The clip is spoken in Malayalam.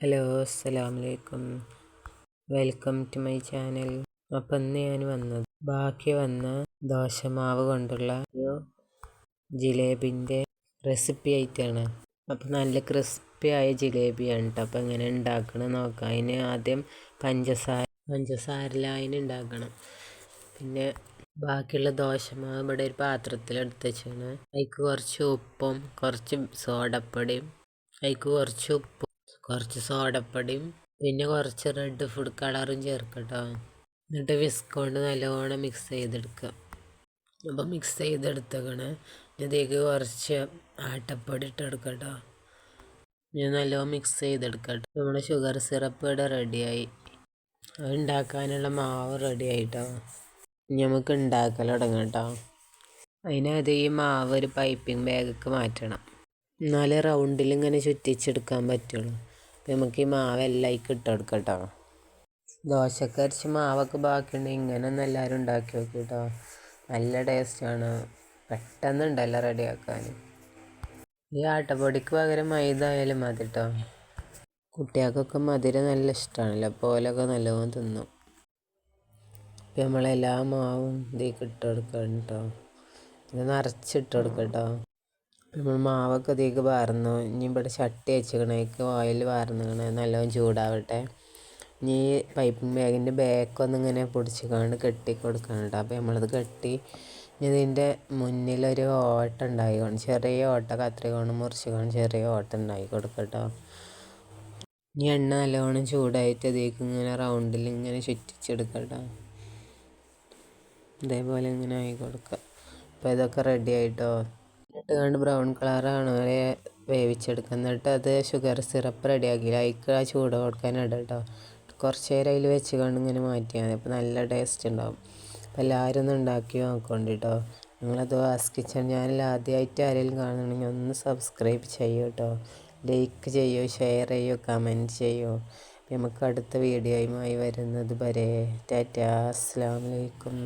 ഹലോ അസ്സലാമലൈക്കും വെൽക്കം ടു മൈ ചാനൽ. അപ്പം ഇന്ന് ഞാൻ വന്നത് ബാക്കി വന്ന ദോശമാവ് കൊണ്ടുള്ള ഒരു ജിലേബിന്റെ റെസിപ്പി ആയിട്ടാണ്. അപ്പം നല്ല ക്രിസ്പി ആയ ജിലേബിയാണ് കേട്ടോ അപ്പം എങ്ങനെ ഉണ്ടാക്കണം നോക്കാം. അതിന് ആദ്യം പഞ്ചസാര പഞ്ചസാരലായന ഉണ്ടാക്കണം. പിന്നെ ബാക്കിയുള്ള ദോശമാവ് ഇവിടെ ഒരു പാത്രത്തിലെടുത്ത് വെച്ചാണ് അതിക്ക് കുറച്ച് ഉപ്പും കുറച്ച് സോഡപ്പൊടിയും അതിക്ക് കുറച്ച് ഉപ്പും കുറച്ച് സോഡപ്പൊടിയും പിന്നെ കുറച്ച് റെഡ് ഫുഡ് കളറും ചേർക്കട്ടോ. എന്നിട്ട് വിസ്ക് കൊണ്ട് നല്ലോണം മിക്സ് ചെയ്തെടുക്കുക. അപ്പോൾ മിക്സ് ചെയ്തെടുത്തേക്കണ്. ഇതിലേക്ക് കുറച്ച് ആട്ടപ്പൊടി ഇട്ടെടുക്കട്ടോ ഞാൻ നല്ലോണം മിക്സ് ചെയ്തെടുക്കട്ടോ. നമ്മുടെ ഷുഗർ സിറപ്പ് ഇവിടെ റെഡിയായി അത് ഉണ്ടാക്കാനുള്ള മാവ് റെഡി ആയിട്ടോ. നമുക്ക് ഉണ്ടാക്കൽ തുടങ്ങാം കേട്ടോ അതിനകത്ത് ഈ മാവ് ഒരു പൈപ്പിംഗ് ബാഗൊക്കെ മാറ്റണം. എന്നാലേ റൗണ്ടിൽ ഇങ്ങനെ ചുറ്റിച്ചെടുക്കാൻ പറ്റുള്ളൂ. നമുക്ക് ഈ മാവെല്ലാം ഈ കിട്ടെടുക്കട്ടോ. കേട്ടോ ദോശക്ക് അരച്ച് മാവൊക്കെ ബാക്കിയുണ്ടെങ്കിൽ ഇങ്ങനെ ഒന്ന് എല്ലാവരും ഉണ്ടാക്കി നോക്കി കേട്ടോ നല്ല ടേസ്റ്റാണ് പെട്ടെന്ന് ഉണ്ടല്ലോ റെഡിയാക്കാൻ. ഈ ആട്ടപ്പൊടിക്ക് പകരം മൈദ ആയാലും മതി കേട്ടോ കുട്ടികൾക്കൊക്കെ മധുരം നല്ല ഇഷ്ടമാണല്ലോ അപ്പോൾ ഓലൊക്കെ നല്ലോണം തിന്നും. ഇപ്പം നമ്മളെല്ലാ മാവും ഇതേക്ക് ഇട്ട് കൊടുക്കണം കേട്ടോ ഇത് നിറച്ചിട്ട് കൊടുക്കാം കേട്ടോ നമ്മൾ മാവൊക്കെ ഇതിലേക്ക് വാർന്നു. ഇനി ഇവിടെ ചട്ടി വെച്ചിക്കണേക്ക് ഓയിൽ വാർന്നിക്കണ. നല്ലോണം ചൂടാവട്ടെ. ഇനി പൈപ്പിംഗ് ബാഗിന്റെ ബാക്കൊന്നും ഇങ്ങനെ പൊടിച്ചിക്കാണ്ട് കെട്ടി കൊടുക്കണം കേട്ടോ അപ്പോൾ നമ്മളത് കെട്ടി ഇനി ഇതിന്റെ മുന്നിലൊരു ഓട്ട ഉണ്ടായിക്കോണം. ചെറിയ ഓട്ട കത്രിക മുറിച്ച് കൊണ്ട് ചെറിയ ഓട്ട ഉണ്ടായി കൊടുക്കട്ടോ ഇനി എണ്ണ നല്ലോണം ചൂടായിട്ട് ഇതിലേക്ക് ഇങ്ങനെ റൗണ്ടിൽ ഇങ്ങനെ ചുറ്റിച്ചെടുക്കട്ടോ ഇതേപോലെ ഇങ്ങനെ ആയി കൊടുക്കുക അപ്പോൾ ഇതൊക്കെ റെഡി ആയിട്ടോ ഇട്ടുകൊണ്ട് ബ്രൗൺ കളറാണ് വരെ വേവിച്ചെടുക്കുക എന്നിട്ട് അത് ഷുഗർ സിറപ്പ് റെഡിയാക്കി അതിക്ക് ആ ചൂട് കൊടുക്കാൻ ഇടാം കേട്ടോ കുറച്ച് നേരം അതിൽ വെച്ച് കൊണ്ട് ഇങ്ങനെ മാറ്റിയാൽ മതി. അപ്പോൾ നല്ല ടേസ്റ്റ് ഉണ്ടാവും അപ്പോൾ എല്ലാവരും ഒന്ന് ഉണ്ടാക്കി നോക്കണ്ട കേട്ടോ നിങ്ങളത് വാസ് കിച്ചൺ ചാനൽ ആദ്യമായിട്ട് ആരെങ്കിലും കാണുന്നുണ്ടെങ്കിൽ ഒന്ന് സബ്സ്ക്രൈബ് ചെയ്യൂ കേട്ടോ ലൈക്ക് ചെയ്യൂ ഷെയർ ചെയ്യൂ കമന്റ് ചെയ്യൂ. നമുക്ക് അടുത്ത വീഡിയോയുമായി വരുന്നത് വരെ. ടാറ്റാ. അസ്സാം വലൈക്കും